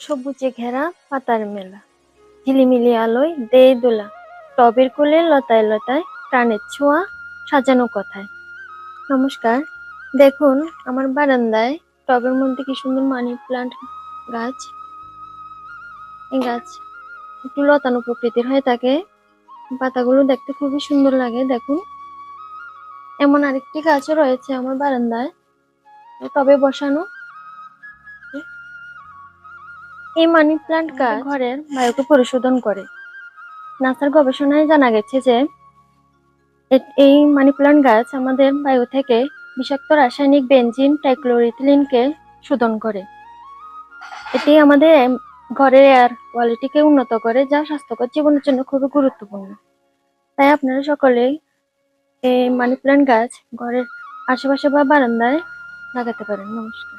সবুজে ঘেরা পাতার মেলা। ঝিলিমিলি আলোয় দেয় দোলা। টবের কোলে লতায় লতায় প্রাণের ছোঁয়া সাজানো কথায়। নমস্কার, দেখুন আমার বারান্দায় টবের মধ্যে কি সুন্দর মানি প্লান্ট গাছ। এই গাছ একটু লতানো প্রকৃতির হয়ে থাকে। পাতাগুলো দেখতে খুবই সুন্দর লাগে, দেখুন। এমন আরেকটি গাছও রয়েছে আমার বারান্দায়। টবে বসানো এই মানি প্লান্ট গাছ ঘরের বায়ুকে পরিশোধন করে। নাসার গবেষণায় জানা গেছে যে এই মানি প্লান্ট গাছ আমাদের বায়ু থেকে বিষাক্ত রাসায়নিক বেনজিন ট্রাইক্লোরিথিলিনকে শোধন করে। এটি আমাদের ঘরের এয়ার কোয়ালিটিকে উন্নত করে, যা স্বাস্থ্যকর জীবনের জন্য খুবই গুরুত্বপূর্ণ। তাই আপনারা সকলেই এই মানি প্লান্ট গাছ ঘরের আশেপাশে বা বারান্দায় লাগাতে পারেন। নমস্কার।